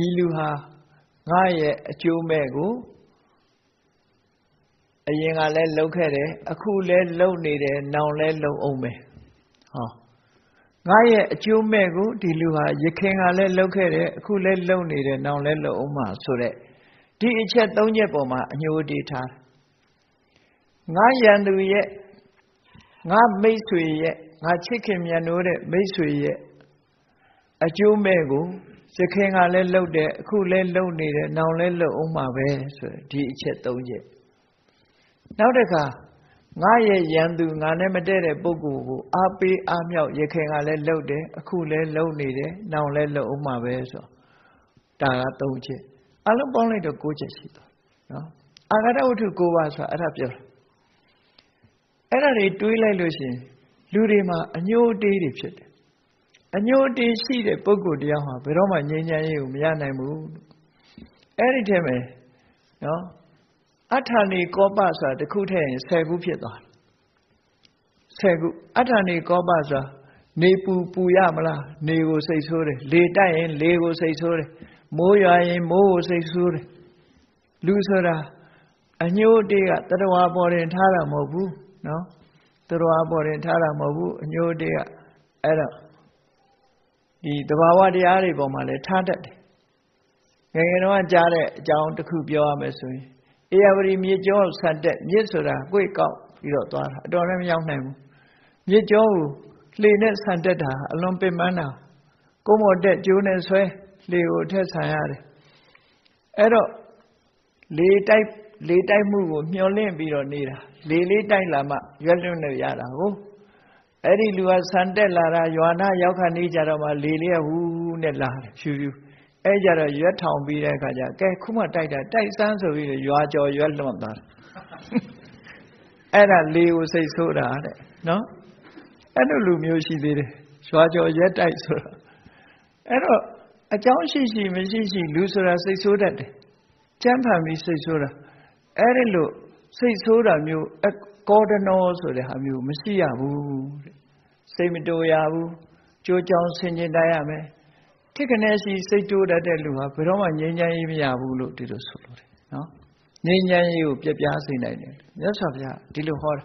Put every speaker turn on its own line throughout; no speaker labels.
ဒီလူဟာငါရဲ့အကျိုးမဲ့ကိုအရင်ကလည်းလှုပ်ခဲ့တယ်အခုလည်းလှုပ်နေတယ်နောင်လည်းလှုပ်အောင်မယ်ဟောငါရဲ့အကျိုးမဲ့ကိုဒီလူဟာရခင်ကလည်းလှုပ်ခဲ့တယ်အခုလည်းလှုပ်နေတယ်နောင်လည်းလှုပ်အောင်မှာဆိုတဲ့ဒီအချက်၃ချက်ပေါ်မှာအညှိုးတေးထားငါယန္တူရဲ့ငါမိတ်ဆွေရဲ့ငါချစ်ခင်မြတ်နိုးတဲ့မိတ်ဆွေရဲ့အကျိုးမဲ့ကို ရခင်ကလည်းလှုပ်တယ်အခုလည်းလှုပ်နေတယ်နောင်လည်းလှုပ်အောင်မှာပဲဆိုဒီအချက်၃ချက်နောက်တစ်ခါငါရဲ့ရန်သူငါနဲ့မတည့်တဲ့ပုဂ္ဂိုလ်ကိုအားပေးအားမြောက်ရခင်ကလည်းလှုပ်တယ်အခုလည်းလှုပ်နေတယ်နောင်လည်းလှုပ်အောင်မှာပဲဆိုဒါက၃ချက်အလုံးပေါင်းလိုက်တော့၉ချက်ရှိသွားနော်အာဂတဝတ္ထု၉ပါးဆိုတာအဲ့ဒါပြောတာအဲ့ဒါတွေတွေးလိုက်လို့ရှိရင်လူတွေမှာအညှိုးတေးတွေဖြစ်တယ် အညှိုးတေးရှိတဲ့ပုဂ္ဂိုလ်တရားမှာဘယ်တော့မှငြိမ်းချမ်းရေးကိုမရနိုင်ဘူးအဲ့ဒီထဲမှာနော်အဋ္ဌာနေကောပဆိုတာတစ်ခုထည့်ရင်10ခုဖြစ်သွားတယ်10ခုအဋ္ဌာနေကောပဆိုတာနေပူပူရမလားနေကိုစိတ်ဆိုးတယ်လေတိုက်ရင်လေကိုစိတ်ဆိုးတယ်မိုးရွာရင်မိုးကိုစိတ်ဆိုးတယ်လူဆိုတာအညှိုးတေးကတတဝါပေါ်တင်ထားတာမဟုတ်ဘူးနော်တတဝါပေါ်တင်ထားတာမဟုတ်ဘူးအညှိုးတေးကအဲ့တော့ ဒီတဘာဝတရားတွေပေါ်မှာလည်းထားတတ်တယ်ငယ်ငယ်တော့ကြားတဲ့အကြောင်းတစ်ခုပြောရမယ်ဆိုရင်အေယဝရီမြေကျောဆန်တက်မြစ်ဆိုတာကိုယ်ကောက်ပြီးတော့သွားတာအတော်လည်းမရောက်နိုင်ဘူးမြေကျောကိုလှေနဲ့ဆန်တက်တာအလွန်ပင်ပန်းတာကိုမော်တက်ကျိုးနဲ့ဆွဲလှေကိုထက်ဆန်ရတယ်အဲ့တော့လေတိုက်လေတိုက်မှုကိုမျောလင့်ပြီးတော့နေတာလေလေးတိုက်လာမှရွက်လွတ်နေရတာဟုတ် အဲ့ဒီလူကဆန်တက်လာတာရွာနာရောက်ခါနေကြတော့မှလေလေးကဟူးနဲ့လာတယ်ဖြူဖြူအဲ့ကြတော့ရွက်ထောင်ပြီးတဲ့အခါကျကဲခုမှတိုက်တာတိုက်စမ်းဆိုပြီးရွာကျော်ရွက်လွန်သွားတယ်အဲ့ဒါလေကိုစိတ်ဆိုးတာတဲ့နော်အဲ့လိုလူမျိုးရှိသေးတယ်ရွာကျော်ရွက်တိုက်ဆိုတာအဲ့တော့အကြောင်းရှိရှိမရှိရှိလူဆိုတာစိတ်ဆိုးတတ်တယ်ကျမ်းဖန်ပြီးစိတ်ဆိုးတာအဲ့ဒီလိုစိတ်ဆိုးတာမျိုး ကောဒနောဆိုတဲ့ဟာမျိုးမရှိရဘူးတဲ့စိတ်မတိုးရဘူးကြိုးကြောင်ဆင်ခြင်တိုင်းရမယ်ထိကနေရှိစိတ်တိုးတတ်တဲ့လူဟာဘယ်တော့မှငြိမ်းချမ်းရေးမရဘူးလို့ဒီလိုဆိုလို့တယ်နော်ငြိမ်းချမ်းရေးကိုပြပြစေနိုင်တယ်မြတ်စွာဘုရားဒီလိုဟောတာ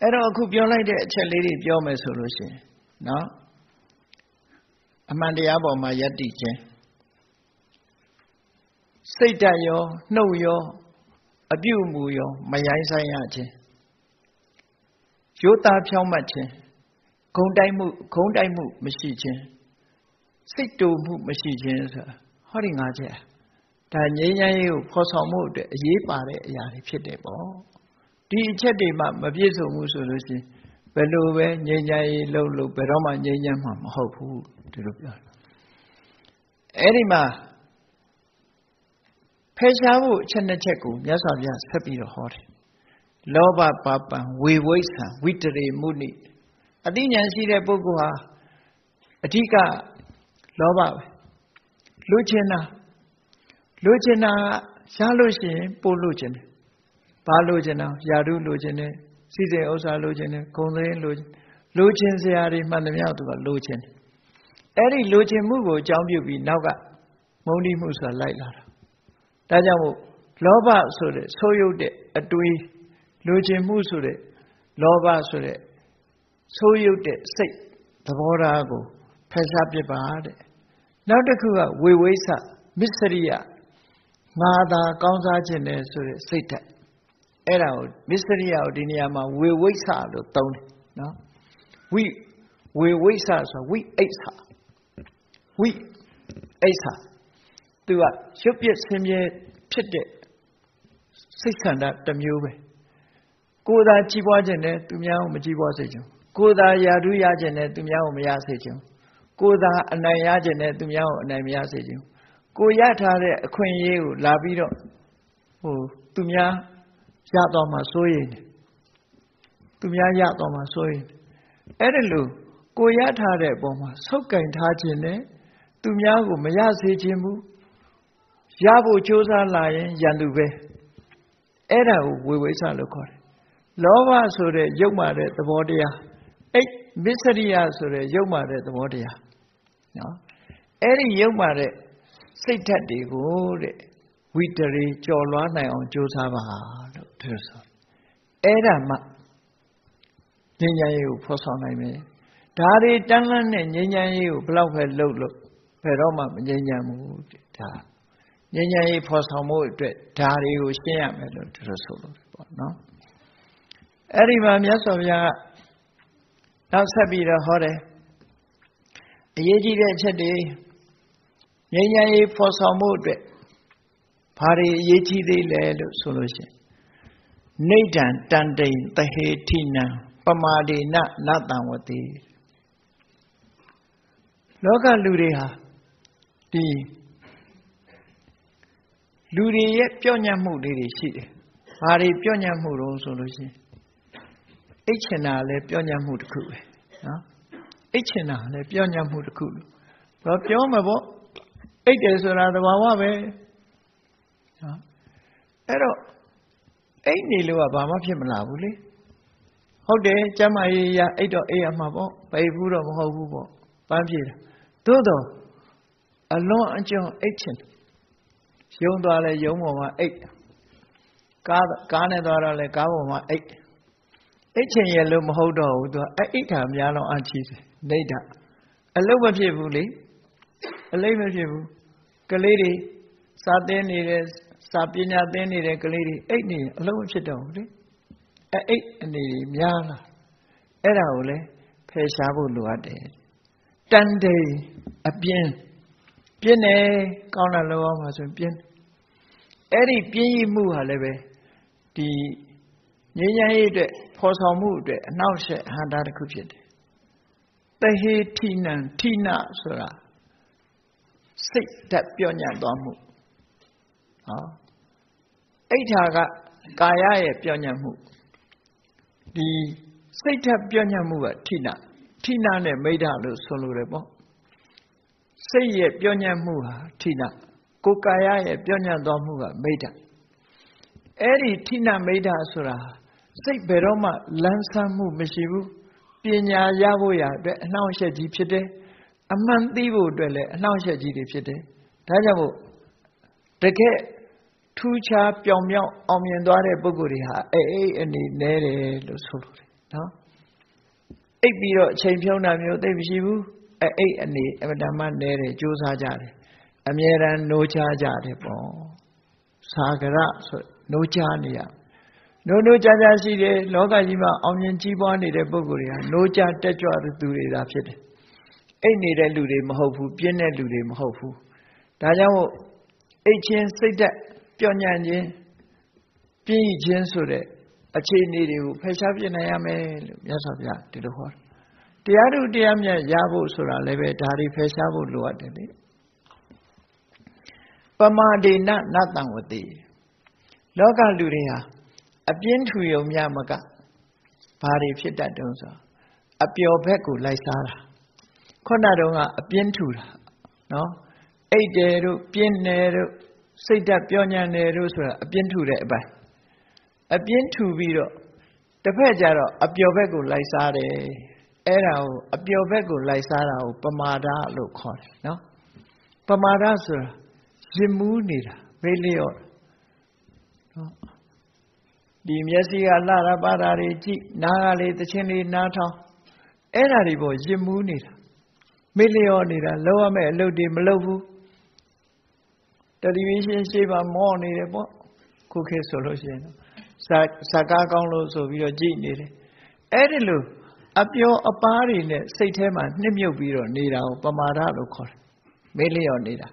အဲ့တော့အခုပြောလိုက်တဲ့အချက်လေးတွေပြောမယ်ဆိုလို့ရှိရင်နော်အမှန်တရားပေါ်မှာယက်တည်ခြင်းစိတ်ဓာတ်ရောနှုတ်ရော အပြုအမူရော မရိုင်းဆိုင်ရခြင်းရိုးသားဖြောင်းမှတ်ခြင်းဂုံတိုက်မှုဂုံတိုက်မှုမရှိခြင်းစိတ်တူမှုမရှိခြင်းဆိုတာဟောဒီငါးချက်ဒါငြိမ်းချမ်းရေးကိုဖော်ဆောင်မှုအတွက်အရေးပါတဲ့အရာတွေဖြစ်တယ်ပေါ့ဒီအချက်တွေမှမပြည့်စုံဘူးဆိုလို့ရှိရင်ဘယ်လိုပဲငြိမ်းချမ်းရေးလုပ်လို့ဘယ်တော့မှငြိမ်းချမ်းမှာမဟုတ်ဘူးဒီလိုပြောတယ်အဲ့ဒီမှာ ဖယ်ရှားဖို့အချက်နှစ်ချက်ကိုမြတ်စွာဘုရားဆက်ပြီးတော့ဟောတယ်လောဘပါပံဝေဝိဆံဝိတရေမုနိအသိဉာဏ်ရှိတဲ့ပုဂ္ဂိုလ်ဟာအဓိကလောဘပဲလူချင်တာလူချင်တာရလို့ရှိရင်ပို့လို့ချင်တယ်ဘာလို့ချင်တာယာတုလို့ချင်တယ်စီစဉ်ဥစ္စာလို့ချင်တယ်ဂုံသိန်းလို့လိုချင်စရာတွေမှန်သမျှသူကလိုချင်တယ်အဲ့ဒီလိုချင်မှုကိုအကြောင်းပြုပြီးနောက်ကမုန်းတိမှုဆိုတာလိုက်လာတာ ဒါကြောင့်မို့လောဘဆိုတဲ့ဆိုးရုပ်တဲ့အတွေးလိုချင်မှုဆိုတဲ့လောဘဆိုတဲ့ဆိုးရုပ်တဲ့စိတ်သဘောထားကိုဖယ်ရှားပစ်ပါတဲ့နောက်တစ်ခုကဝေဝိဆမစ္စရိယငါသာကောင်းစားခြင်းနဲ့ဆိုတဲ့စိတ်ဓာတ်အဲ့ဒါကိုမစ္စရိယကိုဒီနေရာမှာဝေဝိဆလို့သုံးတယ်နော်ဝိဝေဝိဆဆိုဝိအိဋ္ဌဝိအိဋ္ဌ သူက ရုပ်ပြည့်ဆင်းရဲဖြစ်တဲ့ စိတ်ဆန္ဒတစ်မျိုးပဲ ကိုယ်သာကြီးပွားခြင်းနဲ့သူများကို မကြီးပွားစေချင်ကိုယ်သာယာဓုရခြင်းနဲ့သူများကို မရစေချင်ကိုယ်သာ အနိုင်ရခြင်းနဲ့သူများကို အနိုင်မရစေချင်ကိုရထားတဲ့ အခွင့်အရေးကို လာပြီးတော့ဟိုသူများရတော့မှစိုးရိမ်တယ် သူများရတော့မှစိုးရိမ်တယ် အဲ့ဒါလို့ကိုရထားတဲ့အပေါ်မှာ ဆုတ်ကင်ထားခြင်းနဲ့သူများကို မရစေခြင်းဘူး ရဖို့ကြိုးစားလာရင်ရန်သူပဲအဲ့ဒါကိုဝေဝိဆလို့ခေါ်တယ်လောဘဆိုတဲ့ရုပ်မာတဲ့သဘောတရားအဲ့မစ္စရိယဆိုတဲ့ရုပ်မာတဲ့သဘောတရားနော်အဲ့ဒီရုပ်မာတဲ့စိတ်ဓာတ်တွေကိုတဲ့ဝိတရီကြော်လွားနိုင်အောင်ကြိုးစားပါလို့သူဆိုအဲ့ဒါမှငြိမ်းချမ်းရေးကိုဖော်ဆောင်နိုင်မယ်ဒါတွေတန်းလန်းနဲ့ငြိမ်းချမ်းရေးကိုဘလောက်ပဲလှုပ်လို့ဘယ်တော့မှမငြိမ်းချမ်းဘူးဒါ ငြိမ်းချမ်းရေးဖော်ဆောင်မှုအတွက်ဒါတွေကိုရှင်းရမယ်လို့သူတို့ဆိုလို့ပေါ့နော်အဲ့ဒီမှာမြတ်စွာဘုရားကနောက်ဆက်ပြီးတော့ဟောတယ်အရေးကြီးတဲ့အချက်တွေငြိမ်းချမ်းရေးဖော်ဆောင်မှုအတွက်ဘာတွေအရေးကြီးသေးလဲလို့ဆိုလို့ရှိရင်နေတံတန်တိန်တဟေထိနံပမာဒေနနတံဝတိလောကလူတွေဟာဒီ လူတွေရဲ့ပြော့ညံ့မှုလေးတွေရှိတယ်။ဘာတွေပြော့ညံ့မှုတုံးဆိုလို့ရှိရင်အိတ်ချင်တာလည်းပြော့ညံ့မှုတစ်ခုပဲနော်။အိတ်ချင်တာလည်းပြော့ညံ့မှုတစ်ခုလို့ဘာပြောမှာပေါ့အိတ်တယ်ဆိုတာသဘာဝပဲနော်။အဲ့တော့အိတ်နေလို့ကဘာမှဖြစ်မလာဘူးလေ။ဟုတ်တယ်ကျမကြီးရအိတ်တော့အိတ်ရမှာပေါ့။ဘယ်ဘူးတော့မဟုတ်ဘူးပေါ့။ပန်းပြေတာ။သို့တော့အလွန်အကျွံအိတ်ချင် ရုံသွားလဲရုံပေါ်မှာအိတ်ကားကားနဲ့သွားတော့လဲကားပေါ်မှာအိတ်အိတ်ချင်ရလို့မဟုတ်တော့ဘူးသူကအိတ်ထာများတော့အချီးတယ်နေတာအလုံးမဖြစ်ဘူးလေအလိမ့်မဖြစ်ဘူးကလေးတွေစာသင်နေတဲ့စာပညာသင်နေတဲ့ကလေးတွေအိတ်နေအလုံးမဖြစ်တော့ဘူးလေအဲအိတ်အနေကြီးများလာအဲ့ဒါကိုလဲဖယ်ရှားဖို့လိုအပ်တယ်တန်တေအပြင်းပြင်းတယ်ကောင်းတာလောအောင်ပါဆိုရင်ပြင်း အဲ့ဒီပြင်းရမှုဟာလည်းပဲဒီငြိမ်းချမ်းရေးအတွက်ဖော်ဆောင်မှုအတွက်အနောက်ရှက်ဟန္တာတစ်ခုဖြစ်တယ်တဟေထိနံထိနဆိုတာစိတ်ဓာတ်ပြောညံ့သွားမှုဟောအိဋ္ဌာကကာယရဲ့ပြောညံ့မှုဒီစိတ်ဓာတ်ပြောညံ့မှုကထိနထိနနဲ့မိဋ္ဌလို့ဆိုလိုတယ်ပေါ့စိတ်ရဲ့ပြောညံ့မှုဟာထိန ကိုယ်ကာယရဲ့ပြောညံ့သွားမှုကမိဋ္ဌအဲ့ဒီထိနမိဋ္ဌဆိုတာစိတ်ဘယ်တော့မှလန်းဆန်းမှုမရှိဘူးပညာရဖို့ရအတွက်အနှောင့်အယှက်ကြီးဖြစ်တယ်အမှန်သိဖို့အတွက်လည်းအနှောင့်အယှက်ကြီးတွေဖြစ်တယ်ဒါကြောင့်မို့တကယ်ထူးခြားပြောင်မြောက်အောင်မြင်သွားတဲ့ပုဂ္ဂိုလ်တွေဟာအေးအေးအနေနဲတယ်လို့ဆိုလို့တယ်နော်အိပ်ပြီးတော့အချိန်ဖြုံးတာမျိုးသိမရှိဘူးအဲအိတ်အနေအမတမနဲတယ်ကြိုးစားကြတယ် အမြဲတမ်းနှိုးချကြတယ်ပေါ့သာဂရဆိုနှိုးချနေရနိုးနိုးကြကြရှိတယ်လောကကြီးမှာအောင်မြင်ကြီးပွားနေတဲ့ပုဂ္ဂိုလ်တွေကနိုးကြတက်ကြွတဲ့သူတွေသာဖြစ်တယ်အိတ်နေတဲ့လူတွေမဟုတ်ဘူးပြင်းတဲ့လူတွေမဟုတ်ဘူးဒါကြောင့်မို့အိတ်ချင်းစိတ်သက်ပျော့ညံ့ခြင်းပြင်းခြင်းဆိုတဲ့အခြေအနေတွေကိုဖယ်ရှားပြနိုင်ရမယ်လို့မြတ်စွာဘုရားဒီလိုဟောတယ်တရားတို့တရားမြတ်ရဖို့ဆိုတာလည်းပဲဒါတွေဖယ်ရှားဖို့လိုအပ်တယ်လေ ပမာဒိနနတံဝတိလောကလူတွေဟာအပြင်းထူယုံမြမကဘာတွေဖြစ်တတ်တုံးဆိုအပျော်ဘက်ကိုလိုက်စားတာခုနတုန်းကအပြင်းထူတာနော်အိတ်တယ်တို့ပြင်းတယ်တို့စိတ်ဓာတ်ပြောညံ့တယ်တို့ဆိုတာအပြင်းထူတဲ့အပိုင်းအပြင်းထူပြီးတော့တစ်ဖက်ကျတော့အပျော်ဘက်ကိုလိုက်စားတယ်အဲ့ဒါကိုအပျော်ဘက်ကိုလိုက်စားတာကိုပမာဒလို့ခေါ်တယ်နော်ပမာဒဆိုတာ ရင်မူးနေတာမေးလျော့နော်ဒီမျက်စိကလှတာပါတာတွေကြည့်နားကလေးသချင်းလေးနားထောင်အဲ့ဒါတွေပေါ်ရင်မူးနေတာမေ့လျော့နေတာလောက်ရမယ့်အလုပ်တွေမလုပ်ဘူးတယ်လီဗီရှင်းရှေ့မှာမောနေတယ်ပေါ့ခုခေတ်ဆိုလို့ရှိရင်ဇာဇာကားကောင်းလို့ဆိုပြီးတော့ကြည့်နေတယ်အဲ့ဒီလိုအပျော်အပားတွေနဲ့စိတ်ထဲမှာနှစ်မြုပ်ပြီးတော့နေတာကိုပမာဒလို့ခေါ်တယ်မေ့လျော့နေတာ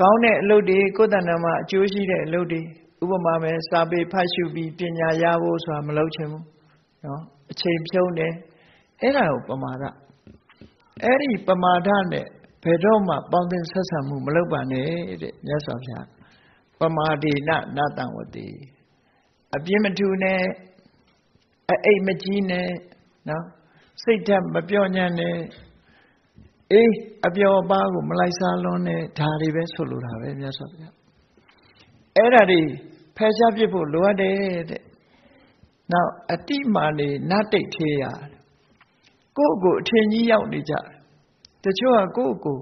ကောင်းတဲ့အလုပ်တွေကိုယ်တဏ္ဍာမှာအကျိုးရှိတဲ့အလုပ်တွေဥပမာပဲစာပေဖတ်ရှုပြီးပညာရဖို့ဆိုတာမလုပ်ချင်ဘူးနော်အချိန်ဖြုံးတယ်အဲ့ဒါကိုပမာဒအဲ့ဒီပမာဒနဲ့ဘယ်တော့မှပေါင်းသင်ဆက်ဆံမှုမလုပ်ပါနဲ့တဲ့မြတ်စွာဘုရားပမာဒေနနတံဝတိအပြင်းမထူနဲ့အိတ်မကြီးနဲ့နော်စိတ်ဓာတ်မပြော့ညံ့နဲ့ အေးအပျော်ပါးကို မလိုက်စားလွန်းနဲ့ဒါတွေပဲဆိုလိုတာပဲမြတ်စွာဘုရားအဲ့ဒါတွေဖယ်ရှားပြစ်ဖို့လိုအပ်တယ်တဲ့နောက်အတိမာနေနတ်တိတ်သေးရကိုယ့်ကိုအထင်ကြီးရောက်နေကြတချို့ကကိုယ့်ကို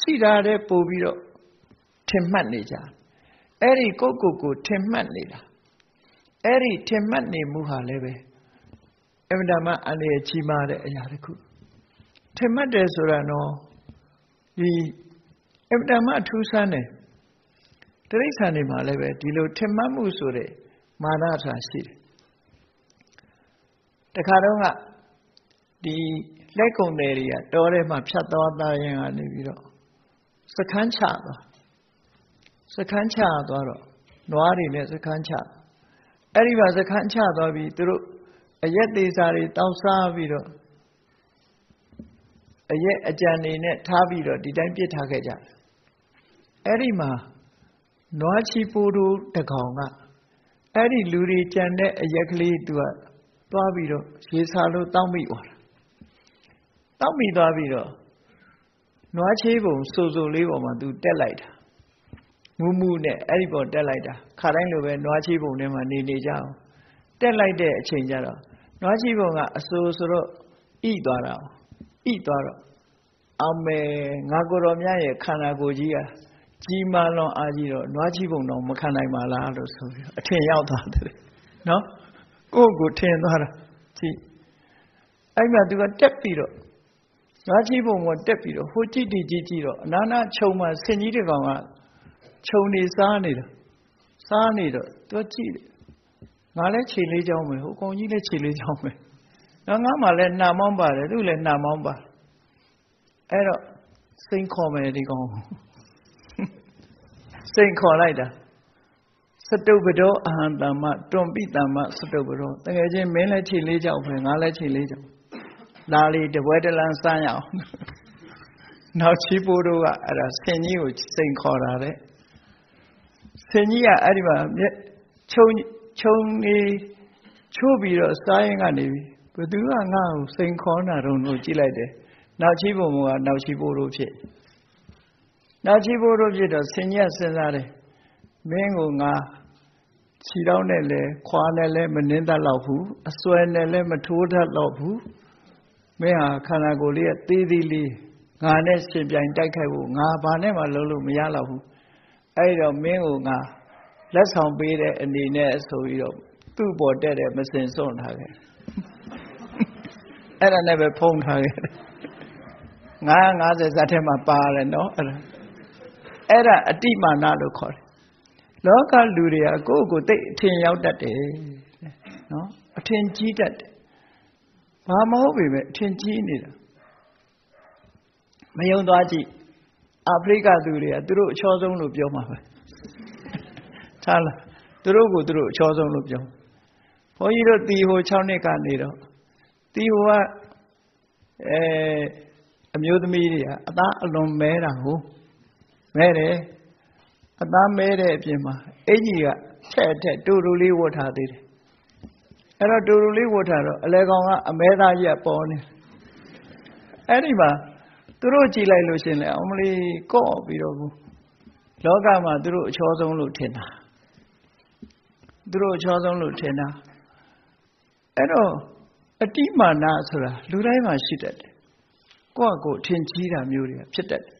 ရှိတာတဲ့ပို့ပြီးတော့ထင်မှတ်နေကြအဲ့ဒီကိုကိုကိုထင်မှတ်နေတာအဲ့ဒီထင်မှတ်နေမှုဟာလည်းပဲအမှန်တမ်းအန္တရာယ်ကြီးမားတဲ့အရာတစ်ခု ထင်မှတ်တယ်ဆိုတာတော့ဒီအမှန်တမ်းအထူးဆန်းတယ်တိရစ္ဆာန်တွေမှာလည်းပဲဒီလိုထင်မှတ်မှုဆိုတဲ့မာနထာရှိတယ်တခါတော့ကဒီလက်ကုံတယ်တွေကတောထဲမှာဖြတ်သွားသားရင်ကနေပြီးတော့စခန်းချသွားစခန်းချသွားတော့နွားတွေနဲ့စခန်းချအဲ့ဒီမှာစခန်းချသွားပြီးသူတို့အရက်သေးစာတွေတောင်းစားပြီးတော့ အရက်အကြံနေနဲ့ထားပြီးတော့ဒီတိုင်းပြစ်ထားခဲ့ကြတယ်အဲ့ဒီမှာနွားချီပူတို့တကောင်ကအဲ့ဒီလူတွေကြံတဲ့အရက်ကလေးသူကသွားပြီးတော့ရေစာလို့တောင်းမိသွားတာတောက်မိသွားပြီးတော့နွားချေးပုံစိုးစိုးလေးပေါ်မှာသူတက်လိုက်တာမူးမူးနဲ့အဲ့ဒီပေါ်တက်လိုက်တာခါတိုင်းလိုပဲနွားချေးပုံထဲမှာနေနေကြအောင်တက်လိုက်တဲ့အချိန်ကျတော့နွားချေးပုံကအစိုးဆိုတော့ဣသွားတာ ဣသွားတော့အောင်မယ်ငါကိုယ်တော်မြတ်ရဲ့ခန္ဓာကိုယ်ကြီးကကြီးမားလွန်အားကြီးတော့နွားချေးပုံတော့မခံနိုင်ပါလားလို့ဆိုပြီးအထင်ရောက်သွားတယ်နော်ကိုယ့်ကိုထင်သွားတာကြည့်အဲ့မှာသူကတက်ပြီးတော့ငါးကြီးပုံပေါ်တက်ပြီးတော့ဟိုကြည့်တည်ကြည့်ကြည့်တော့အနာနာခြုံမှာဆင်ကြီးတကောင်ကခြုံနေစားနေတာစားနေတော့သူကြည့်တယ်ငါလည်းခြေလေးချောင်းမယ်ဟိုကောင်ကြီးလည်းခြေလေးချောင်းမယ် ငါငါမှလည်းနှာမောင်းပါတယ်သူလည်းနှာမောင်းပါအဲ့တော့စိန်ခေါ်မယ်ဒီကောင်စိန်ခေါ်လိုက်တာစတုပ္ပဒောအဟံတမ္မတွန်ပိတမ္မစတုပ္ပဒောတကယ်ချင်းမင်းလည်းခြေလေးချောင်းပဲငါလည်းခြေလေးချောင်းလာလီတပွဲတလန်းစမ်းရအောင်နောက်ချီပိုးတို့ကအဲ့ဒါဆင်ကြီးကိုစိန်ခေါ်တာတဲ့ဆင်ကြီးကအဲ့ဒီမှာခြုံခြုံနေချိုးပြီးတော့စားရင်ကနေပြီ ဘသူကငါ့ကိုစိန်ခေါ်တာတော့လို့ကြည့်လိုက်တယ်နောက်ချီပုံကနောက်ချီပိုးတို့ဖြစ်နောက်ချီပိုးတို့ဖြစ်တော့ဆင်ကြီးကစဉ်းစားတယ်မင်းကိုငါခြေတောင်းနဲ့လဲခွာနဲ့လဲမနှင်းတတ်တော့ဘူးအစွဲနဲ့လဲမထိုးတတ်တော့ဘူးမင်းဟာခန္ဓာကိုယ်လေးကသေးသေးလေးငါနဲ့ရှင်ပြိုင်တိုက်ခိုက်ဖို့ငါဘာနဲ့မှလုံးလို့မရတော့ဘူးအဲ့တော့မင်းကိုငါလက်ဆောင်ပေးတဲ့အနေနဲ့ဆိုပြီးတော့သူ့ပေါ်တက်တဲ့မစင်စွန့်ထားခဲ့ အဲ့ဒါနဲ့ပဲဖုံးထားခဲ့ငါ90ဇတ်ထဲမှာပါတယ်နော်အဲ့ဒါအဲ့ဒါအတိမာနလို့ခေါ်တယ်လောကလူတွေကကိုယ့်ကိုယ်သိအထင်ရောက်တတ်တယ်နော်အထင်ကြီးတတ်တယ်ဘာမဟုတ်ပေမဲ့အထင်ကြီးနေတာမယုံသွားကြည့်အာဖရိကသူတွေကသူတို့အချောဆုံးလို့ပြောမှာပဲထားလားသူတို့ကိုသူတို့အချောဆုံးလို့ပြောဘုန်းကြီးတို့တီဟို6နှစ်ကနေတော့ တီဟိုကအဲအမျိုးသမီးတွေကအသားအလွန်မဲတာကိုမဲတယ်အသားမဲတဲ့အပြင်မှာအင်ကြီးကထက်ထက်တူတူလေးဝတ်ထားသေးတယ်အဲ့တော့တူတူလေးဝတ်ထားတော့အလဲကောင်ကအမဲသားကြီးကပေါ်နေအဲ့ဒီမှာသူတို့ကြည်လိုက်လို့ရှင်လေအမလီကော့ပြီးတော့ဘူးလောကမှာသူတို့အချောဆုံးလို့ထင်တာသူတို့အချောဆုံးလို့ထင်တာအဲ့တော့ အတိမာနဆိုတာလူတိုင်းမှာရှိတတ်တယ်ကိုယ့်အကိုထင်ကြီးတာမျိုးတွေဖြစ်တတ်တယ်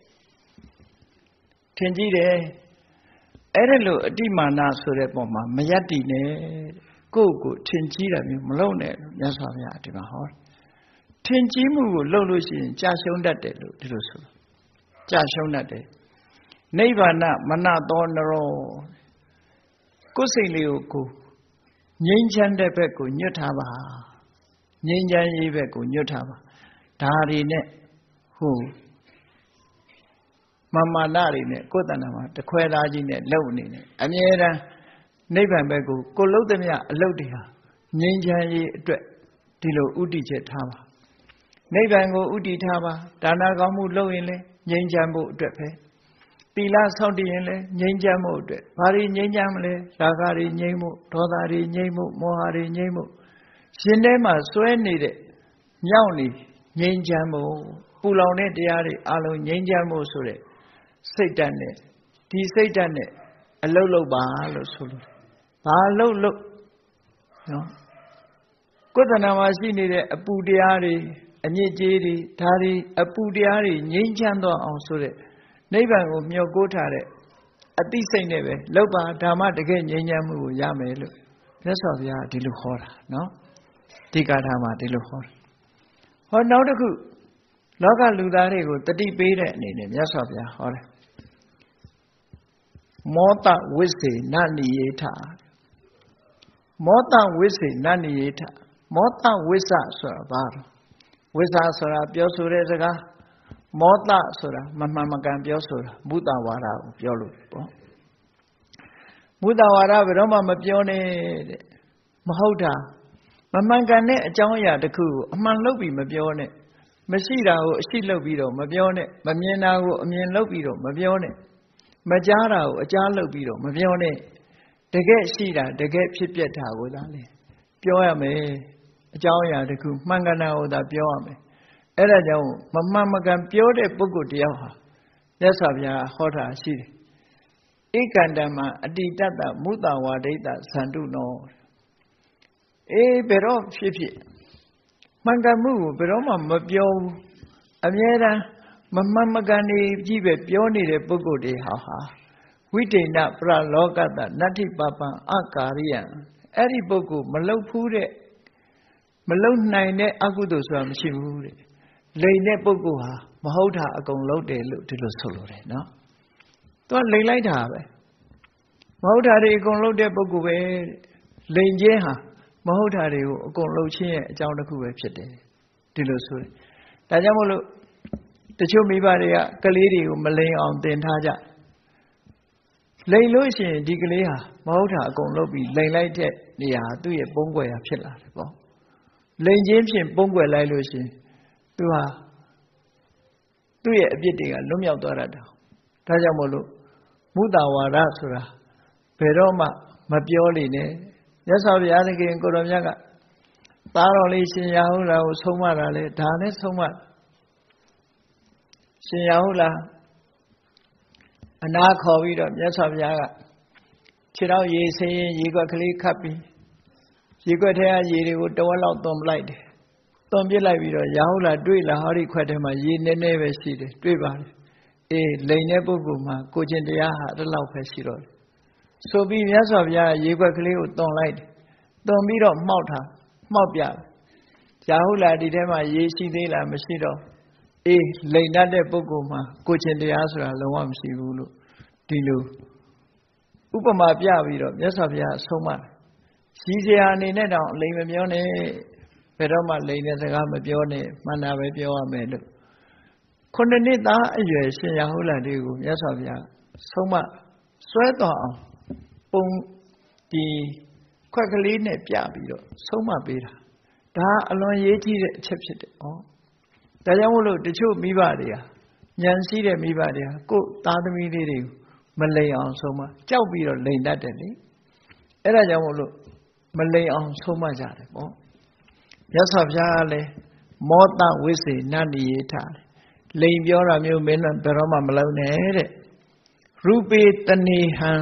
ထင်ကြီးတယ်အဲ့ဒါလို့အတိမာနဆိုတဲ့ပုံမှာမယက်တည်နဲ့ကိုယ့်ကိုထင်ကြီးတာမျိုးမလုပ်နဲ့လို့မြတ်စွာဘုရားဒီမှာဟောထင်ကြီးမှုကိုလုပ်လို့ရှိရင်ကြာရှုံးတတ်တယ်လို့ဒီလိုဆိုကြာရှုံးတတ်တယ်နိဗ္ဗာန်မနသောနရောကိုယ်စိတ်လေးကိုကိုငြိမ်းချမ်းတဲ့ဘက်ကိုညွတ်ထားပါ ငြိမ်းချမ်းရေးဘက်ကိုညွတ်ထားပါဒါတွေနဲ့ဟိုမမာနတွေနဲ့ကိုယ်တဏ္ဍာမှာတခွဲသားကြီးနဲ့လုံနေတယ်အမြဲတမ်းနိဗ္ဗာန်ဘက်ကိုကိုလှုပ်သမျှအလုပ်တွေဟာငြိမ်းချမ်းရေးအတွက်ဒီလိုဥတည်ချက်ထားပါနိဗ္ဗာန်ကိုဥတည်ထားပါဒါနကောင်းမှုလုပ်ရင်လည်းငြိမ်းချမ်းဖို့အတွက်ပဲသီလဆောက်တည်ရင်လည်းငြိမ်းချမ်းဖို့အတွက်ဘာတွေငြိမ်းချမ်းမလဲရာဂတွေငြိမ်းဖို့ဒေါသတွေငြိမ်းဖို့မောဟတွေငြိမ်းဖို့ ရှင်ထဲမှာစွဲနေတဲ့မြောက်နေငြိမ်းချမ်းဖို့ပူလောင်တဲ့တရားတွေအလုံးငြိမ်းချမ်းဖို့ဆိုတဲ့စိတ်ဓာတ်နဲ့ဒီစိတ်ဓာတ်နဲ့အလုတ်လုတ်ပါလို့ဆိုလို့ဘာလုတ်လုတ်နော်ကိုယ်တဏ္ဍာမှာရှိနေတဲ့အပူတရားတွေအညစ်အကြေးတွေဒါတွေအပူတရားတွေငြိမ်းချမ်းတော့အောင်ဆိုတဲ့နိဗ္ဗာန်ကိုမျှော်ကိုးထားတဲ့အသိစိတ်နဲ့ပဲလောက်ပါဓမ္မတကယ်ငြိမ်းချမ်းမှုကိုရမယ်လို့မြတ်စွာဘုရားဒီလိုဟောတာနော် ဒီကာထာမှာဒီလိုဟောတာဟောနောက်တစ်ခုလောကလူသားတွေကိုတတိပေးတဲ့အနေနဲ့မြတ်စွာဘုရားဟောတယ်မောတဝိစေနနိယေထမောတဝိစေနနိယေထမောတဝိဆဆိုတာဘာလဲဝိဆဆိုတာပြောဆိုတဲ့စကားမောတဆိုတာမမှန်မကန်ပြောဆိုတာဘုဒ္ဓဝါဒကိုပြောလို့ပေါ့ဘုဒ္ဓဝါဒဘယ်တော့မှမပြောနဲ့တဲ့မဟုတ်တာ မမှန်ကန်တဲ့အကြောင်းအရာတစ်ခုကိုအမှန်လုပ်ပြီးမပြောနဲ့မရှိတာကိုအရှိလုပ်ပြီးတော့မပြောနဲ့မမြင်တာကိုအမြင်လုပ်ပြီးတော့မပြောနဲ့မကြားတာကိုအကြားလုပ်ပြီးတော့မပြောနဲ့တကယ်ရှိတာတကယ်ဖြစ်ပျက်တာကိုသာလေပြောရမယ်အကြောင်းအရာတစ်ခုမှန်ကန်တာကိုသာပြောရမယ်အဲ့ဒါကြောင့်မမှန်မကန်ပြောတဲ့ပုဂ္ဂိုလ်တယောက်ဟာမြတ်စွာဘုရားဟောတာရှိတယ်ဧကန္တမအတိတတမုတ္တဝါဒိတသန္တုနော အေးဘယ်တော့ဖြစ်ဖြစ်မှန်ကန်မှုကိုဘယ်တော့မှမပြောဘူးအမြဲတမ်းမမှန်မကန်နေကြီးပဲပြောနေတဲ့ပုဂ္ဂိုလ်တွေဟာဟာဝိတိဏပရလောကတနတ္ထိပပံအကာရိယံအဲ့ဒီပုဂ္ဂိုလ်မလုတ်ဖူးတဲ့မလုတ်နိုင်တဲ့အကုသိုလ်ဆိုတာမရှိဘူးတဲ့လိန်တဲ့ပုဂ္ဂိုလ်ဟာမဟုတ်တာအကုန်လုံးတယ်လို့ဒီလိုဆိုလိုတယ်နော်သူကလိန်လိုက်တာပဲမဟုတ်တာတွေအကုန်လုံးတဲ့ပုဂ္ဂိုလ်ပဲလိန်ခြင်းဟာ မဟုတ်တာတွေကိုအကုန်လုံးချင်းရဲ့အကြောင်းတစ်ခုပဲဖြစ်တယ်ဒီလိုဆိုတယ်ဒါကြောင့်မို့လို့တချို့မိဘတွေကကလေးတွေကိုမလိန်အောင်သင်ထားကြလိန်လို့ရှိရင်ဒီကလေးဟာမဟုတ်တာအကုန်လုံးပြီးလိန်လိုက်တဲ့နေရာသူ့ရဲ့ပုံကွယ်ရာဖြစ်လာတယ်ပေါ့လိန်ချင်းဖြင့်ပုံကွယ်လိုက်လို့ရှိရင်သူဟာသူ့ရဲ့အပြစ်တွေကလွတ်မြောက်သွားတတ်တာဒါကြောင့်မို့လို့မုဒ္ဒဝါဒဆိုတာဘယ်တော့မှမပြောလိမ့်နဲ့ မြတ်စွာဘုရားသခင်ကိုတော်မြတ်ကသားတော်လေးရှင်ရဟုလာကိုဆုံးမတာလေဒါနဲ့ဆုံးမရှင်ရဟုလာအနာခေါ်ပြီးတော့မြတ်စွာဘုရားကခြေတော်ရေဆင်းရင်ရေကွက်ကလေးခတ်ပြီးရေကွက်ထဲကရေတွေကိုတဝက်လောက်သွန်ပလိုက်တယ်သွန်ပစ်လိုက်ပြီးတော့ရာဟုလာတွေ့လာဟောဒီခွက်ထဲမှာရေနည်းနည်းပဲရှိတယ်တွေ့ပါတယ်အေးလိန်တဲ့ပုဂ္ဂိုလ်မှာကိုကျင်တရားဟာအဲ့လောက်ပဲရှိတော့တယ် ဆိုပြီးမြတ်စွာဘုရားရေခွက်ကလေးကိုသွန်လိုက်တယ်သွန်ပြီးတော့မှောက်ထားမှောက်ပြတယ်ရာဟုလာဒီထဲမှာရေရှိသေးလားမရှိတော့အေးလိန်တတ်တဲ့ပုဂ္ဂိုလ်မှာကိုကျင်တရားဆိုတာလုံးဝမရှိဘူးလို့ဒီလိုဥပမာပြပြီးတော့မြတ်စွာဘုရားအဆုံးအမရှိစရာအနေနဲ့တောင်အလိမ်မပြောနဲ့ဘယ်တော့မှလိန်တဲ့စကားမပြောနဲ့မှန်တာပဲပြောရမယ်လို့ခုနှစ်နှစ်သားအရွယ်ရှင်ရဟုလာတေကိုမြတ်စွာဘုရားဆုံးမစွဲတော်အောင် ပုံဒီခွက်ကလေးနဲ့ပြပြီးတော့ဆုံးမပေးတာဒါအလွန်ရေးကြီးတဲ့အချက်ဖြစ်တယ်ဩဒါကြောင့်မို့လို့တချို့မိဘတွေဟာဉာဏ်ရှိတဲ့မိဘတွေဟာကိုယ်သားသမီးလေးတွေကိုမလိန်အောင်ဆုံးမကြောက်ပြီးတော့လိန်တတ်တယ်လေအဲ့ဒါကြောင့်မို့လို့မလိန်အောင်ဆုံးမကြတယ်ပေါ့မြတ်စွာဘုရားကလည်းမောတဝိစေနန္ဒီယေထားတယ်လိန်ပြောတာမျိုးမင်းတို့ဘယ်တော့မှမလုပ်နဲ့တဲ့ရူပေတနေဟံ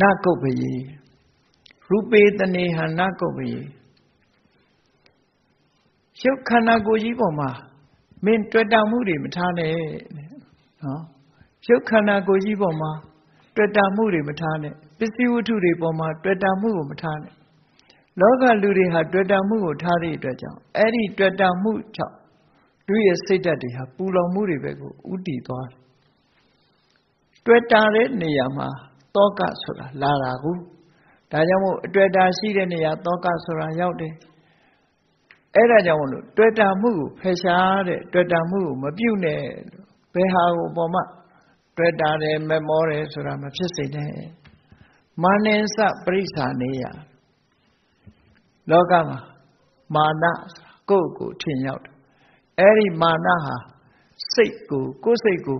နကုတ်ပယေရူပေတနေဟံနကုတ်ပယေရုပ်ခန္ဓာကိုယ်ကြီးပေါ်မှာမင်းတွေ့တာမှုတွေမထားနဲ့နော်ရုပ်ခန္ဓာကိုယ်ကြီးပေါ်မှာတွေ့တာမှုတွေမထားနဲ့ပစ္စည်းဝတ္ထုတွေပေါ်မှာတွေ့တာမှုကိုမထားနဲ့လောကလူတွေဟာတွေ့တာမှုကိုထားသည့်အတွက်ကြောင့်အဲ့ဒီတွေ့တာမှုကြောင့်လူရဲ့စိတ်ဓာတ်တွေဟာပူလောင်မှုတွေပဲကိုဥတည်သွားတယ်တွေ့တာတဲ့နေရာမှာ တောကဆိုတာလာတာကူဒါကြောင့်မို့အတွေ့တာရှိတဲ့နေရာတောကဆိုတာရောက်တယ်အဲ့ဒါကြောင့်မလို့တွေ့တာမှုကိုဖယ်ရှားတဲ့တွေ့တာမှုကိုမပြုတ်နဲ့ဘယ်ဟာကိုပေါ်မှာတွေ့တာတယ်မမောတယ်ဆိုတာမဖြစ်စေနဲ့မာနင်္စပရိစ္ဆာနေယလောကမှာမာနကိုယ့်ကိုထင်ရောက်တယ်အဲ့ဒီမာနဟာစိတ်ကိုကိုယ်စိတ်ကို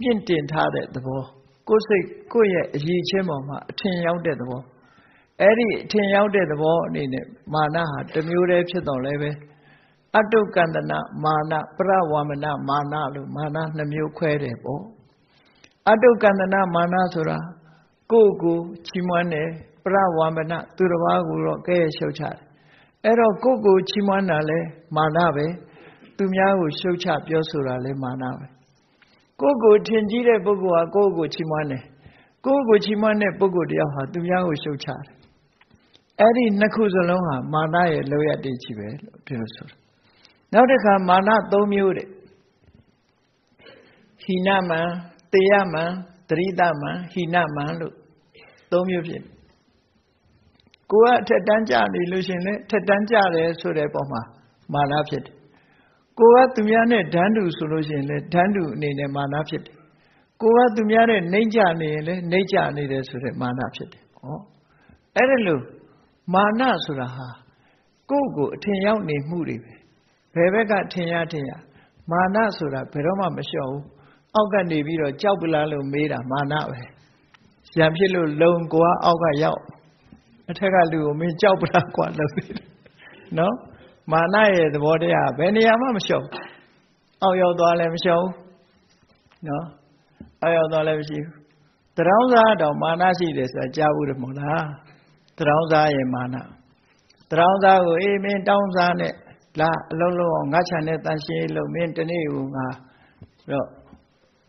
မြင့်တင်ထားတဲ့သဘော ကိုယ်စိတ်ကိုယ့်ရဲ့အရေးချင်းပေါ်မှာအထင်ရောက်တဲ့သဘောအဲ့ဒီအထင်ရောက်တဲ့သဘောအနေနဲ့မာနဟာတစ်မျိုးတည်းဖြစ်တော့လည်းပဲအတုကန္တနာမာနပရဝမနမာနလို့မာနနှမျိုးခွဲတယ်ပေါ့အတုကန္တနာမာနဆိုတာကိုယ့်ကိုချီးမွမ်းတယ်ပရဝမနသူတစ်ပါးကိုတော့ကဲရှုတ်ချတယ်အဲ့တော့ကိုယ့်ကိုချီးမွမ်းတာလဲမာနပဲသူများကိုရှုတ်ချပြောဆိုတာလဲမာနပဲ ကိုယ့်ကိုထင်ကြီးတဲ့ပုဂ္ဂိုလ်ဟာကိုယ့်ကိုချီးမွမ်းတယ်ကိုယ့်ကိုချီးမွမ်းတဲ့ပုဂ္ဂိုလ်တယောက်ဟာသူများကိုရှုတ်ချတယ်အဲ့ဒီနှစ်ခုစလုံးဟာမာနရဲ့လောရတည်ချီပဲလို့ဒီလိုဆိုတာနောက်တစ်ခါမာန၃မျိုးတဲ့ဟိနမံတေယမံတရိတမံဟိနမံလို့၃မျိုးဖြစ်ကိုကအထက်တန်းကြနေလို့ရှင်လေထက်တန်းကြတယ်ဆိုတဲ့ပုံမှာမာနဖြစ်တယ် ကိုကသူများနဲ့ဓာန်းတူဆိုလို့ရှိရင်လေဓာန်းတူအနေနဲ့မာနဖြစ်တယ်ကိုကသူများနဲ့နှိမ့်ကြနေရင်လေနှိမ့်ကြနေတယ်ဆိုတဲ့မာနဖြစ်တယ်ဟောအဲ့ဒါလို့မာနဆိုတာဟာကိုယ့်ကိုအထင်ရောက်နေမှုတွေပဲဘယ်ဘက်ကထင်ရထင်ရမာနဆိုတာဘယ်တော့မှမလျှော့ဘူးအောက်ကနေပြီးတော့ကြောက်ပလားလို့မေးတာမာနပဲရံဖြစ်လို့လုံကွာအောက်ကရောက်အထက်ကလူကိုမင်းကြောက်ပလားကွာလို့သေးတယ်နော် မာနရဲ့သဘောတရားဘယ်နေရာမှမလျှော့ဘူးအောက်ရောက်သွားလည်းမလျှော့ဘူးနော်အောက်ရောက်သွားလည်းမရှိဘူးတရောင်းစားတော့မာနရှိတယ်ဆိုတာကြားဘူးတယ်မဟုတ်လားတရောင်းစားရဲ့မာနတရောင်းစားကိုအေးမင်းတောင်းစားနဲ့လာအလုံးလုံးအောင်ငါချန်တဲ့တန်ရှင်းလို့မင်းတနေ့ကိုငါတော့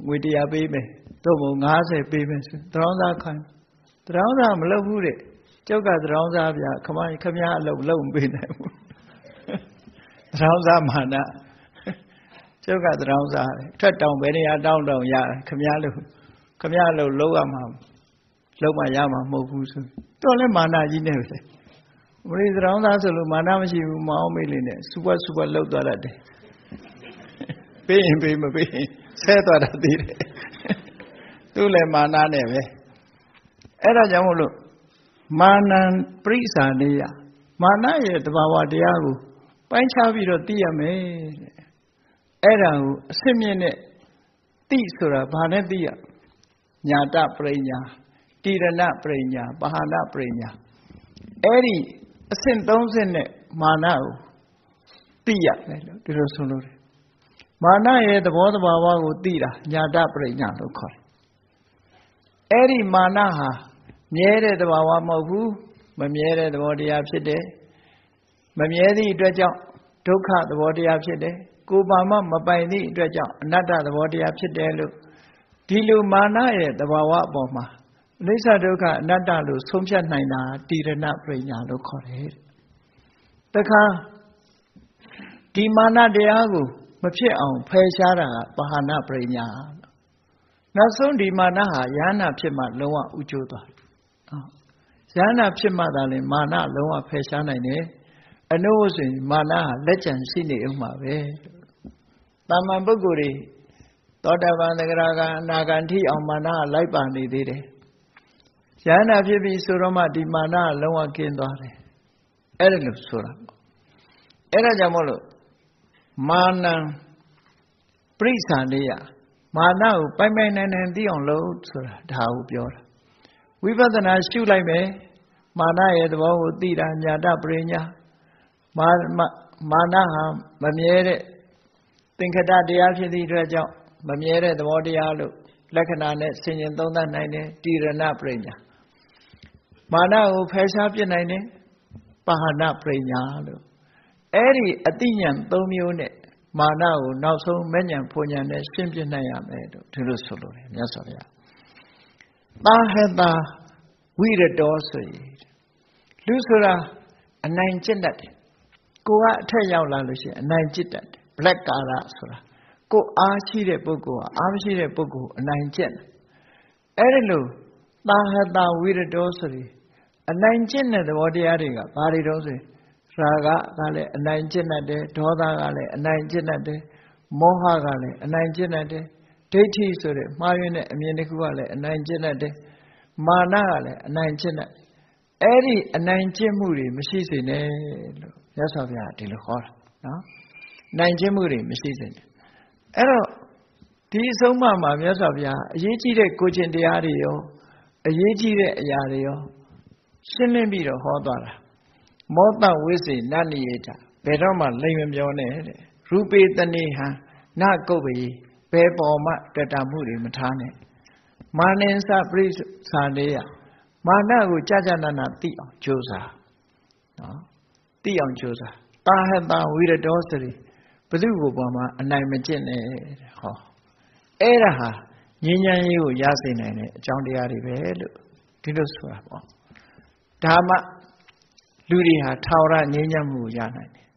ငွေတရားပေးမယ်တို့ဘုံ90ပေးမယ်ဆိုတရောင်းစားခိုင်းတရောင်းစားမလုပ်ဘူးတဲ့ကျောက်ကတရောင်းစားဗျာခမခမအလုပ်လုပ်မပေးနိုင်ဘူး တရောင်းစားမာနကျောက်ကတရောင်းစားတယ်ထွက်တောင်ဘယ်နေရာတောင်းတောင်ရတယ်ခမလို့ခမလို့လုံးရမှာလုံးမရမှာမဟုတ်ဘူးဆိုတော့လည်းမာနကြီးနေပဲမရိသရောင်းသားဆိုလို့မာနမရှိဘူးမအောင်မေးလေးနဲ့စူပတ်စူပတ်လှုပ်သွားတတ်တယ်ပေးရင်ပေးမပေးရင်ဆဲသွားတာသိတယ်သူ့လည်းမာနနဲ့ပဲအဲ့ဒါကြောင့်မို့လို့မာနံပရိစ္ဆာနေယမာနရဲ့တဘာဝတရားကို ပိုင်းခြားပြီးတော့သိရမယ်တဲ့အဲ့ဒါကိုအစစ်မြင့်နဲ့သိဆိုတာဘာနဲ့သိရညာတပရိညာတိရဏပရိညာပဟာနပရိညာအဲ့ဒီအဆင့်30နဲ့မာနကိုသိရတယ်လို့ဒီလိုဆိုလို့တယ်မာနရဲ့သဘောတဘာဝကိုသိတာညာတပရိညာလို့ခေါ်တယ်အဲ့ဒီမာနဟာမြဲတဲ့သဘာဝမဟုတ်ဘူးမမြဲတဲ့သဘောတရားဖြစ်တယ် မမြဲသည့်အတွက်ကြောင့်ဒုက္ခသဘောတရားဖြစ်တယ်ကိုယ်ပါမမပိုင်သည့်အတွက်ကြောင့်အနတ္တသဘောတရားဖြစ်တယ်လို့ဒီလိုမာနရဲ့သဘာဝအပေါ်မှာအနိစ္စဒုက္ခအနတ္တလို့ဆုံးဖြတ်နိုင်တာတိရဏပရိညာလို့ခေါ်တယ်တခါဒီမာနတရားကို မဖြစ်အောင်ဖယ်ရှားတာကပဟာနပရိညာနောက်ဆုံးဒီမာနဟာယ ahanan ဖြစ်မှလုံးဝဥကျိုးသွားယ ahanan ဖြစ်မှသာလေမာနလုံးဝဖယ်ရှားနိုင်တယ် အနုဆိုရင်မာနဟာလက်ကျန်ရှိနေဥမှာပဲတာမန်ပုဂ္ဂိုလ်တွေသောတာပန်သဂရကအနာဂံထိအောင်မာနကလိုက်ပါနေသေးတယ်ယ ahanan ဖြစ်ပြီဆိုတော့မှဒီမာနကလုံးဝကင်းသွားတယ်အဲ့ဒါလို့ဆိုတာအဲ့ဒါကြောင့်မို့လို့မာနံပရိစ္ဆာလေးရမာနကိုပိုင်ပိုင်နိုင်နိုင်သိအောင်လုပ်ဆိုတာဒါကိုပြောတာဝိပဿနာရှုလိုက်မယ်မာနရဲ့သဘောကိုသိတာညာတပရိညာ မာမာနဟာမမြဲတဲ့သင်္ခတတရားဖြစ်သည့်အတွက်ကြောင့်မမြဲတဲ့သဘောတရားလို့လက္ခဏာနဲ့ဆင်ញင်သုံးသပ်နိုင်တယ်တိရဏပရိညာမာနကိုဖယ်ရှားပြစ်နိုင်တယ်ပဟာနပရိညာလို့အဲ့ဒီအတိညာ၃မျိုးနဲ့မာနကိုနောက်ဆုံးမဲ့ညာဖွညာနဲ့ရှင်းပြနိုင်ရမယ်လို့ဒီလိုဆိုလိုတယ်မြတ်စွာဘုရားတာဟတာဝိရတောဆိုရင်လူဆိုတာအနိုင်ကျင့်တတ်တယ် ကိုကအထက်ရောက်လာလို့ရှိရင်အနိုင်ကျင့်တတ်တယ် black ကာရဆိုတာကိုအားရှိတဲ့ပုဂ္ဂိုလ်ဟာအားမရှိတဲ့ပုဂ္ဂိုလ်အနိုင်ကျင့်တယ်အဲ့ဒီလိုတာဟတာဝိရတောဆိုရင်အနိုင်ကျင့်တဲ့သဘောတရားတွေကဘာတွေတော့ဆိုရင်ရာဂကလည်းအနိုင်ကျင့်တတ်တယ်ဒေါသကလည်းအနိုင်ကျင့်တတ်တယ်မောဟကလည်းအနိုင်ကျင့်တတ်တယ်ဒိဋ္ဌိဆိုတဲ့မှားယွင်းတဲ့အမြင်တစ်ခုကလည်းအနိုင်ကျင့်တတ်တယ်မာနကလည်းအနိုင်ကျင့်တတ်အဲ့ဒီအနိုင်ကျင့်မှုတွေမရှိစေနဲ့လို့ ရသော်ဗျာဒီလိုခေါ်တာနော်နိုင်ကျင့်မှုတွေမရှိစေနဲ့အဲ့တော့ဒီအဆုံးမမှာမြတ်စွာဘုရားအရေးကြီးတဲ့ကိုကျင့်တရားတွေရောအရေးကြီးတဲ့အရာတွေရောရှင်းလင်းပြီးတော့ဟောသွားတာမောတဝိစေနဏိယတာဘယ်တော့မှလိမ်မပြောနဲ့တဲ့ရူပေတနေဟံနကုတ်ပေဘယ်ပေါ်မှတွေ့တာမှုတွေမထားနဲ့မာနင်္စပရိသာနေယမာနကိုကြာကြာနာနာသိအောင်ကြိုးစားနော် သိအောင်ကြိုးစားတာဟတဝိရတောစရိဘု து ကိုပေါ်မှာအနိုင်မကျင့်နဲ့ဟောအဲ့ဒါဟာငြိမ်းချမ်းရေးကိုရစေနိုင်တဲ့အကြောင်းတရားတွေပဲလို့ဒီလိုဆိုတာပေါ့ဒါမှလူတွေဟာထာဝရငြိမ်းချမ်းမှုကိုရနိုင်တယ်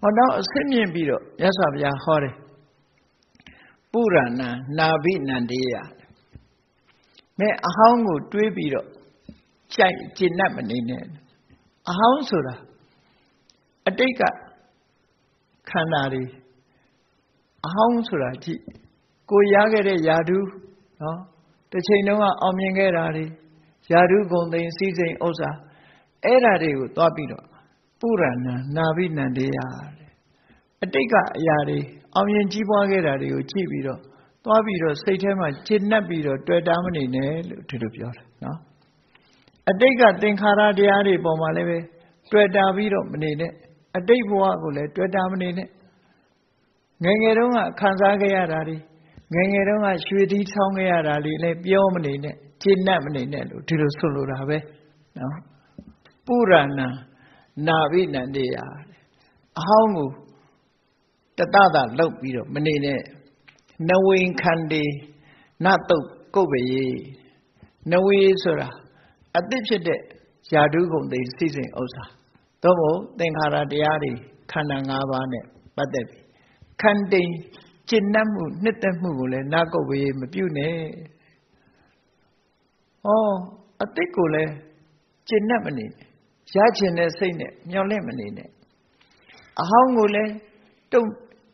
ဟောတော့အစ်စ်မြင့်ပြီးတော့ရသော်ဗျာဟောတယ်ပုရဏနာဘိနန္တေယမဲအဟောင်းကိုတွေးပြီးတော့ကြိုက်ကျင့်တတ်မနေနဲ့ အဟောင်းဆိုတာအတိတ်ကခန္ဓာတွေအဟောင်းဆိုတာကြည့်ကိုရခဲ့တဲ့ယာဓုနော်တစ်ချိန်တုန်းကအောင်မြင်ခဲ့တာတွေယာဓုဂုံသိမ်းစည်းစိမ်ဥစ္စာအဲ့ဓာတွေကိုသွားပြီးတော့ပုရဏနာဘိနန္တေယတဲ့အတိတ်ကအရာတွေအောင်မြင်ကြီးပွားခဲ့တာတွေကိုကြည့်ပြီးတော့သွားပြီးတော့စိတ်ထဲမှာကျင့်납ပြီးတော့တွေ့တာမနေနဲ့လို့ဒီလိုပြောတယ်နော် အတိတ်ကသင်္ခါရတရားတွေပေါ်မှာလည်းပဲတွေ့တာပြီးတော့မနေနဲ့အတိတ်ဘဝကိုလည်းတွေ့တာမနေနဲ့ငယ်ငယ်တုန်းကခံစားခဲ့ရတာတွေငယ်ငယ်တုန်းကရွှေသီးထောင်းခဲ့ရတာတွေလည်းပြောမနေနဲ့ကျင့်납မနေနဲ့လို့ဒီလိုဆိုလိုတာပဲနော်ပုရဏနာဘိနန္တေယအဟောင်းကိုတတတာလောက်ပြီးတော့မနေနဲ့နဝိခန္တေနတုတ်ကုတ်ပရေနဝေဆိုတာ အသစ်ဖြစ်တဲ့ယာတုဂုံသိစိတ်စဉ်ဥစ္စာသို့မဟုတ်သင်္ခါရတရားတွေခန္ဓာ၅ပါးနဲ့ပတ်သက်ပြီးခန္တိန်จิตနှက်မှုနှစ်သက်မှုကိုလည်းနာကုတ်ဝေမပြုနဲ့။ဩအတိတ်ကိုလည်းจิตနှက်မနေနဲ့။ရချင်တဲ့စိတ်နဲ့မျောလင့်မနေနဲ့။အဟောင်းကိုလည်းတုံ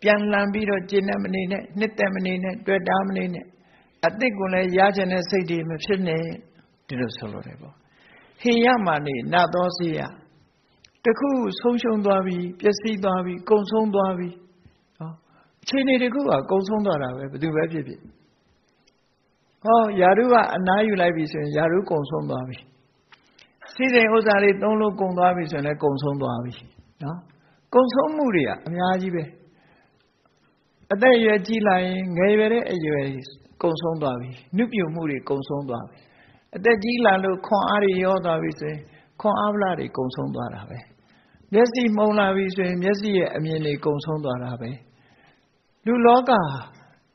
ပြန်လှန်ပြီးတော့จิตနှက်မနေနဲ့နှစ်သက်မနေနဲ့တွေ့တာမနေနဲ့။အတိတ်ကိုလည်းရချင်တဲ့စိတ်တွေမဖြစ်နဲ့။ ဒီလိုဆိုလိုတယ်ပေါ့ဟေရမာနေနသောစီယတခုဆုံးရှုံးသွားပြီပျက်စီးသွားပြီကုံဆုံးသွားပြီဟောအခြေအနေတခုကကုံဆုံးသွားတာပဲဘယ်သူပဲဖြစ်ဖြစ်ဟောယာရုကအနားယူလိုက်ပြီဆိုရင်ယာရုကုံဆုံးသွားပြီစီစဉ်ဥစ္စာတွေသုံးလို့ကုံသွားပြီဆိုရင်လည်းကုံဆုံးသွားပြီနော်ကုံဆုံးမှုတွေကအများကြီးပဲအသက်အရွယ်ကြီးလာရင်ငယ်ရွယ်တဲ့အရွယ်ကုံဆုံးသွားပြီနှုပြမှုတွေကုံဆုံးသွားပြီ အသက်ကြီးလာလို့ခွန်အားတွေရောသွားပြီဆိုရင်ခွန်အားဗလာတွေကုံဆုံးသွားတာပဲမျက်စိမှုံလာပြီဆိုရင်မျက်စိရဲ့အမြင်တွေကုံဆုံးသွားတာပဲလူလောက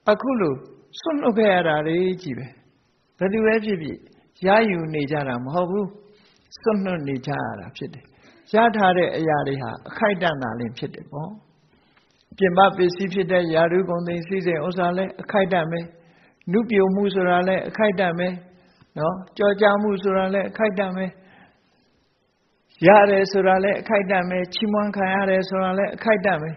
အခုလို့ဆွတ်နှုတ်ခဲ့ရတာတွေကြီးပဲဘယ်သူပဲဖြစ်ဖြစ်ရယူနေကြတာမဟုတ်ဘူးစွန့်နှုတ်နေကြရတာဖြစ်တယ်ရထားတဲ့အရာတွေဟာအခိုက်အတန့်သာလင်းဖြစ်တယ်ပေါ့ပြင်ပပစ္စည်းဖြစ်တဲ့ယာရုဂုံသိစီစဉ်ဥစ္စာလည်းအခိုက်အတန့်ပဲနုပြိုမှုဆိုတာလည်းအခိုက်အတန့်ပဲ နော်ကြော်ကြားမှုဆိုတာလည်းအခိုက်အတန့်ပဲရတယ်ဆိုတာလည်းအခိုက်အတန့်ပဲချီးမွမ်းခံရတယ်ဆိုတာလည်းအခိုက်အတန့်ပဲ